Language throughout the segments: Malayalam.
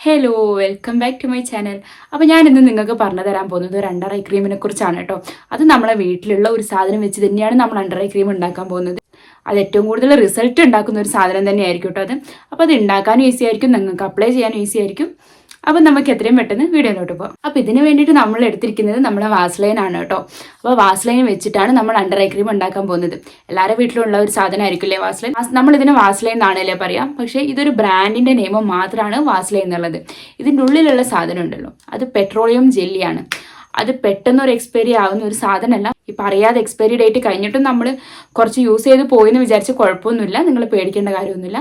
Hello welcome back to my channel അപ്പോൾ ഞാൻ ഇന്ന് നിങ്ങൾക്ക് പറഞ്ഞു തരാൻ പോകുന്നത് ഒരു അണ്ടർ ഐ ക്രീമിനെ കുറിച്ചാണ് കേട്ടോ. അത് നമ്മളെ വീട്ടിലുള്ള ഒരു സാധനം വെച്ച് തന്നെയാണ് നമ്മൾ അണ്ടർ ഐ ക്രീം ഉണ്ടാക്കാൻ പോകുന്നത്. അത് ഏറ്റവും കൂടുതൽ റിസൾട്ട് ഉണ്ടാക്കുന്ന ഒരു സാധനം തന്നെയായിരിക്കും കേട്ടോ അത്. അപ്പോൾ അത് ഉണ്ടാക്കാനും ഈസി ആയിരിക്കും നിങ്ങൾക്ക് അപ്ലൈ ചെയ്യാനും ഈസി ആയിരിക്കും. അപ്പം നമുക്ക് എത്രയും പെട്ടെന്ന് വീഡിയോയിലോട്ട് പോകാം അപ്പോൾ ഇതിന് വേണ്ടിയിട്ട് നമ്മൾ എടുത്തിരിക്കുന്നത് നമ്മുടെ വാസ്ലൈൻ ആണ് കേട്ടോ. അപ്പോൾ വാസ്ലൈൻ വെച്ചിട്ടാണ് നമ്മൾ അണ്ടർ ഐ ക്രീം ഉണ്ടാക്കാൻ പോകുന്നത്. എല്ലാവരുടെ വീട്ടിലുള്ള ഒരു സാധനമായിരിക്കില്ലേ വാസ്ലൈൻ? നമ്മൾ ഇതിന് വാസ്ലൈൻ എന്നാണല്ലേ പറയാം. പക്ഷേ ഇതൊരു ബ്രാൻഡിന്റെ നിയമം മാത്രമാണ് വാസ്ലൈൻ എന്നുള്ളത്. ഇതിന്റെ ഉള്ളിലുള്ള സാധനം ഉണ്ടല്ലോ. അത് പെട്രോളിയം ജെല്ലിയാണ്. അത് പെട്ടെന്ന് ഒരു എക്സ്പയറി ആവുന്ന ഒരു സാധനമല്ല. ഇപ്പം അറിയാതെ എക്സ്പയറി ഡേറ്റ് കഴിഞ്ഞിട്ടും നമ്മൾ കുറച്ച് യൂസ് ചെയ്ത് പോയെന്ന് വിചാരിച്ച് കുഴപ്പമൊന്നുമില്ല. നിങ്ങൾ പേടിക്കേണ്ട കാര്യമൊന്നുമില്ല.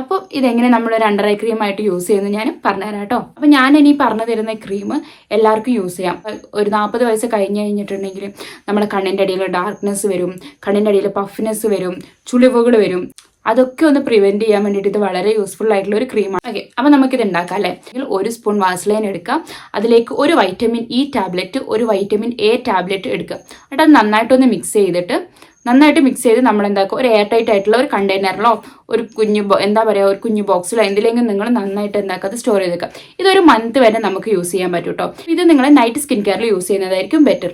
അപ്പോൾ ഇതെങ്ങനെ നമ്മൾ ഒരു അണ്ടർ ഐ ക്രീം ആയിട്ട് യൂസ് ചെയ്യുന്നത് ഞാൻ പറഞ്ഞുതരാം കേട്ടോ. അപ്പോൾ ഞാൻ ഇനി പറഞ്ഞു തരുന്ന ക്രീം എല്ലാവർക്കും യൂസ് ചെയ്യാം. ഒരു നാൽപ്പത് വയസ്സ് കഴിഞ്ഞ് കഴിഞ്ഞിട്ടുണ്ടെങ്കിൽ നമ്മുടെ കണ്ണിന്റെ അടിയിൽ ഡാർക്ക്നെസ് വരും കണ്ണിന്റെ അടിയിൽ പഫ്നെസ് വരും ചുളിവുകൾ വരും. അതൊക്കെ ഒന്ന് പ്രിവെന്റ് ചെയ്യാൻ വേണ്ടിയിട്ട് ഇത് വളരെ യൂസ്ഫുൾ ആയിട്ടുള്ള ഒരു ക്രീമാണ് ഓക്കെ അപ്പോൾ നമുക്കിത് ഉണ്ടാക്കാം അല്ലേ? ഒരു സ്പൂൺ വാസ്ലൈൻ എടുക്കാം അതിലേക്ക് ഒരു വൈറ്റമിൻ ഇ ടാബ്ലറ്റ് ഒരു വൈറ്റമിൻ എ ടാബ്ലറ്റ് എടുക്കുക. എന്നിട്ട് അത് നന്നായിട്ടൊന്ന് മിക്സ് ചെയ്തിട്ട് നന്നായിട്ട് മിക്സ് ചെയ്ത് നമ്മൾ എന്താക്കുക ഒരു എയർ ടൈറ്റ് ആയിട്ടുള്ള ഒരു കണ്ടെയ്നറിലോ ഒരു കുഞ്ഞു എന്താ പറയുക ഒരു കുഞ്ഞു ബോക്സിലോ എന്തിലെങ്കിലും നിങ്ങൾ നന്നായിട്ട് എന്താക്കുക അത് സ്റ്റോർ ചെയ്ത് വെക്കുക. ഇതൊരു മന്ത് വരെ നമുക്ക് യൂസ് ചെയ്യാൻ പറ്റും കേട്ടോ ഇത് നിങ്ങൾ നൈറ്റ് സ്കിൻ കെയറിൽ യൂസ് ചെയ്യുന്നതായിരിക്കും ബെറ്റർ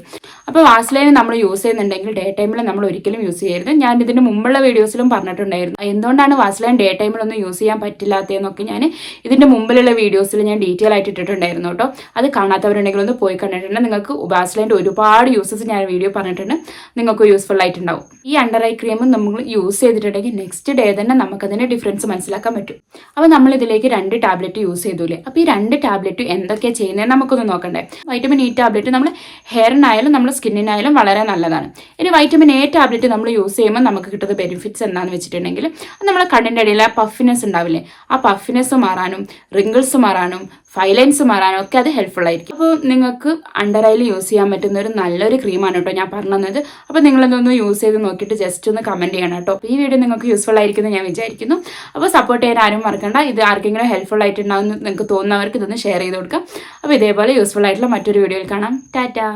അപ്പോൾ വാസ്ലൈൻ നമ്മൾ യൂസ് ചെയ്യുന്നുണ്ടെങ്കിൽ ഡേ ടൈമിൽ നമ്മൾ ഒരിക്കലും യൂസ് ചെയ്യരുത്. ഞാൻ ഇതിന് മുമ്പുള്ള വീഡിയോസിലും പറഞ്ഞിട്ടുണ്ടായിരുന്നു. എന്തുകൊണ്ടാണ് വാസ്ലൈൻ ഡേ ടൈമിലൊന്നും യൂസ് ചെയ്യാൻ പറ്റില്ലാത്തതെന്നൊക്കെ ഞാൻ ഇതിന്റെ മുമ്പിലുള്ള വീഡിയോസിൽ ഞാൻ ഡീറ്റെയിൽ ആയിട്ട് ഇട്ടിട്ടുണ്ടായിരുന്നു കേട്ടോ അത് കാണാത്തവരുണ്ടെങ്കിൽ ഒന്ന് പോയി കണ്ടിട്ടുണ്ട്. നിങ്ങൾക്ക് വാസ്ലൈന്റെ ഒരുപാട് യൂസസ് ഞാൻ വീഡിയോ പറഞ്ഞിട്ടുണ്ട്. നിങ്ങൾക്ക് യൂസ്ഫുൾ ആയിട്ടുണ്ടാവും. ഈ അണ്ടർ ഐ ക്രീം നമ്മൾ യൂസ് ചെയ്തിട്ടുണ്ടെങ്കിൽ നെക്സ്റ്റ് ഡേ തന്നെ നമുക്കതിന്റെ ഡിഫറൻസ് മനസ്സിലാക്കാൻ പറ്റും. അപ്പോൾ നമ്മൾ ഇതിലേക്ക് രണ്ട് ടാബ്ലറ്റ് യൂസ് ചെയ്തൂലേ? അപ്പോൾ ഈ രണ്ട് ടാബ്ലറ്റ് എന്തൊക്കെയാണ് ചെയ്യുന്നത് നമുക്കൊന്ന് നോക്കണ്ടേ. വൈറ്റമിൻ ഇ ടാബ്ലറ്റ് നമ്മൾ ഹെയറിനായാലും നമ്മുടെ സ്കിന്നിനായാലും വളരെ നല്ലതാണ്. ഇനി വൈറ്റമിൻ എ ടാബ്ലറ്റ് നമ്മൾ യൂസ് ചെയ്യുമ്പോൾ നമുക്ക് കിട്ടുന്ന ബെനിഫിറ്റ്സ് എന്താണെന്ന് വെച്ചിട്ടുണ്ടെങ്കിൽ അത് നമ്മളെ കണ്ണിന്റെ ഇടയിൽ ആ പഫിനെസ് ഉണ്ടാവില്ലേ? ആ പഫിനെസ് മാറാനും റിങ്കിൾസ് മാറാനും ഫൈലൈൻസ് മാറാനും ഒക്കെ അത് ഹെൽപ്ഫുൾ ആയിരിക്കും. അപ്പോൾ നിങ്ങൾക്ക് അണ്ടർ ഐയിൽ യൂസ് ചെയ്യാൻ പറ്റുന്ന ഒരു നല്ലൊരു ക്രീമാണ് കേട്ടോ ഞാൻ പറഞ്ഞത്. അപ്പോൾ നിങ്ങളിതൊന്ന് യൂസ് ചെയ്ത് നോക്കിയിട്ട് ജസ്റ്റ് ഒന്ന് കമന്റ് ചെയ്യണം കേട്ടോ. ഈ വീഡിയോ നിങ്ങൾക്ക് യൂസ്ഫുൾ ആയിരിക്കുമെന്ന് ഞാൻ വിചാരിക്കുന്നു. അപ്പോൾ സപ്പോർട്ട് ചെയ്യാൻ ആരും മറക്കണ്ട. ഇത് ആർക്കെങ്കിലും ഹെൽപ്ഫുൾ ആയിട്ടുണ്ടാവുമെന്ന് നിങ്ങൾക്ക് തോന്നുന്നവർക്ക് ഇതൊന്ന് ഷെയർ ചെയ്ത് കൊടുക്കാം. അപ്പോൾ ഇതേപോലെ യൂസ്ഫുൾ ആയിട്ടുള്ള മറ്റൊരു വീഡിയോയിൽ കാണാം. ടാറ്റാ